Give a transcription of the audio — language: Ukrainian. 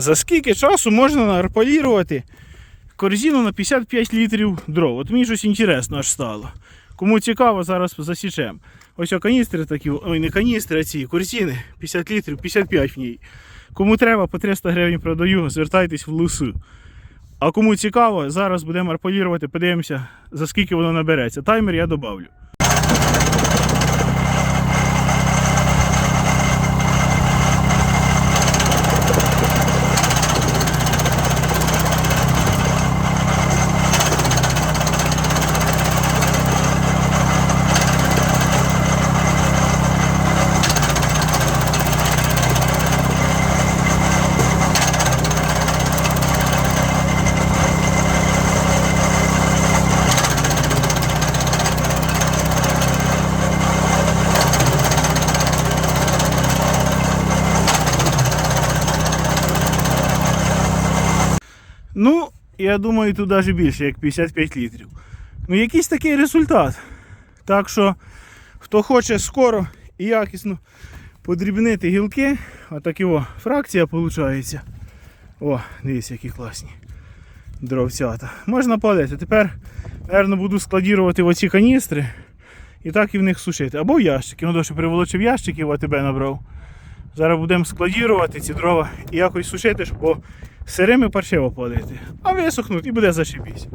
За скільки часу можна нарполірувати корзину на 55 літрів дров? От мені щось інтересно аж стало. Кому цікаво, зараз засічемо. Ось каністри такі, ой, не каністри, а ці корзини, 50 літрів, 55 в ній. Кому треба, по 300 гривень продаю, звертайтесь в лусу. А кому цікаво, зараз будемо арполірувати, подивимося, за скільки воно набереться. Таймер я добавлю. Ну, я думаю, тут навіть більше, як 55 літрів. Ну, якийсь такий результат. Так що, хто хоче скоро і якісно подрібнити гілки, отак його фракція виходить. О, дивіться, які класні дровцята. Можна палити. Тепер, мабуть, буду складірувати в оці каністри і так і в них сушити. Або в ящики. Ну, що приволочив ящики, в АТБ набрав. Зараз будемо складірувати ці дрова і якось сушити, щоб бо сирими паршиво палити. А висохнуть і буде зашибісь.